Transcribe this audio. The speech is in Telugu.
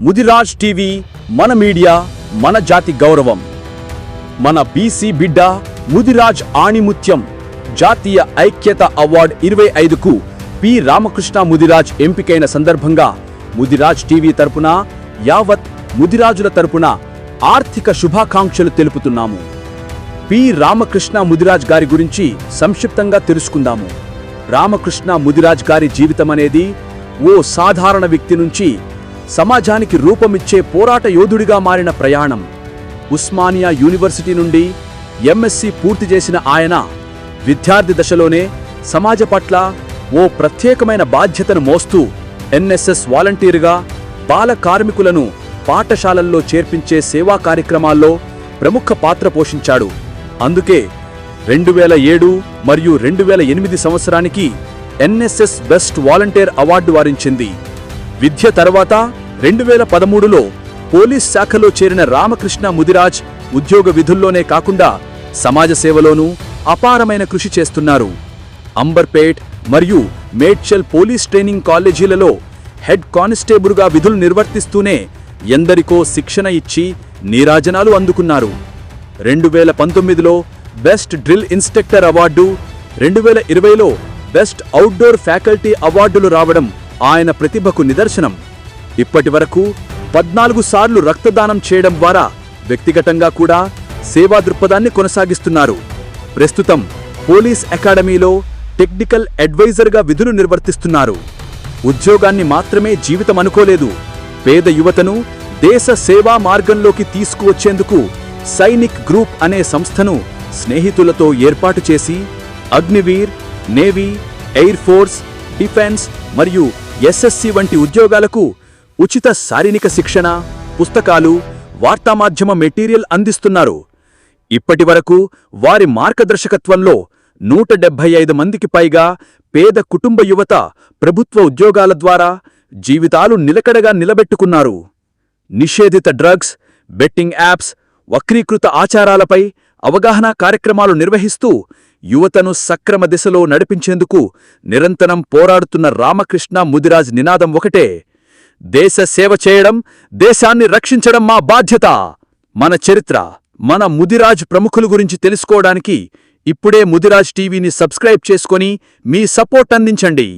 ముదిరాజ్ టీవీ మన మీడియా మన జాతి గౌరవం. మన బీసీ బిడ్డ ముదిరాజ్ ఆణిముత్యం జాతీయ ఐక్యత అవార్డు ఇరవై ఐదుకు పి. రామకృష్ణ ముదిరాజ్ ఎంపికైన సందర్భంగా ముదిరాజ్ టీవీ తరపున యావత్ ముదిరాజుల తరపున ఆర్థిక శుభాకాంక్షలు తెలుపుతున్నాము. పి. రామకృష్ణ ముదిరాజ్ గారి గురించి సంక్షిప్తంగా తెలుసుకుందాము. రామకృష్ణ ముదిరాజ్ గారి జీవితం అనేది ఓ సాధారణ వ్యక్తి నుంచి సమాజానికి రూపమిచ్చే పోరాట యోధుడిగా మారిన ప్రయాణం. ఉస్మానియా యూనివర్సిటీ నుండి ఎంఎస్సి పూర్తి చేసిన ఆయన విద్యార్థి దశలోనే సమాజ పట్ల ఓ ప్రత్యేకమైన బాధ్యతను మోస్తూ ఎన్ఎస్ఎస్ వాలంటీర్గా బాల కార్మికులను పాఠశాలల్లో చేర్పించే సేవా కార్యక్రమాల్లో ప్రముఖ పాత్ర పోషించాడు. అందుకే రెండు వేల ఏడు మరియు రెండు వేల ఎనిమిది సంవత్సరానికి ఎన్ఎస్ఎస్ బెస్ట్ వాలంటీర్ అవార్డు వారించింది. విద్య తర్వాత రెండు వేల పదమూడులో పోలీస్ శాఖలో చేరిన రామకృష్ణ ముదిరాజ్ ఉద్యోగ విధుల్లోనే కాకుండా సమాజ సేవలోనూ అపారమైన కృషి చేస్తున్నారు. అంబర్పేట్ మరియు మేడ్చల్ పోలీస్ ట్రైనింగ్ కాలేజీలలో హెడ్ కానిస్టేబుల్గా విధులు నిర్వర్తిస్తూనే ఎందరికో శిక్షణ ఇచ్చి నీరాజనాలు అందుకున్నారు. రెండు వేల పంతొమ్మిదిలో బెస్ట్ డ్రిల్ ఇన్స్ట్రక్టర్ అవార్డు రెండు వేల ఇరవైలో బెస్ట్ అవుట్డోర్ ఫ్యాకల్టీ అవార్డులు రావడం ఆయన ప్రతిభకు నిదర్శనం. ఇప్పటి వరకు పద్నాలుగు సార్లు రక్తదానం చేయడం ద్వారా వ్యక్తిగతంగా కూడా సేవా దృక్పథాన్ని కొనసాగిస్తున్నారు. ప్రస్తుతం పోలీస్ అకాడమీలో టెక్నికల్ అడ్వైజర్గా విధులు నిర్వర్తిస్తున్నారు. ఉద్యోగాన్ని మాత్రమే జీవితం అనుకోలేదు. పేద యువతను దేశ సేవా మార్గంలోకి తీసుకువచ్చేందుకు సైనిక్ గ్రూప్ అనే సంస్థను స్నేహితులతో ఏర్పాటు చేసి Agniveer navy air force defence మరియు ఎస్ఎస్సి వంటి ఉద్యోగాలకు ఉచిత శారీరక శిక్షణ పుస్తకాలు వార్తామాధ్యమ మెటీరియల్ అందిస్తున్నారు. ఇప్పటి వరకు వారి మార్గదర్శకత్వంలో నూట డెబ్బై ఐదు మందికి పైగా పేద కుటుంబ యువత ప్రభుత్వ ఉద్యోగాల ద్వారా జీవితాలు నిలకడగా నిలబెట్టుకున్నారు. నిషేధిత డ్రగ్స్ బెట్టింగ్ యాప్స్ వక్రీకృత ఆచారాలపై అవగాహన కార్యక్రమాలు నిర్వహిస్తూ యువతను సక్రమ దిశలో నడిపించేందుకు నిరంతరం పోరాడుతున్న రామకృష్ణ ముదిరాజ్ నినాదం ఒకటే. దేశ సేవ చేయడం దేశాన్ని రక్షించడం మా బాధ్యత. మన చరిత్ర మన ముదిరాజ్ ప్రముఖుల గురించి తెలుసుకోవడానికి ఇప్పుడే ముదిరాజ్ టీవీని సబ్స్క్రైబ్ చేసుకొని మీ సపోర్ట్ అందించండి.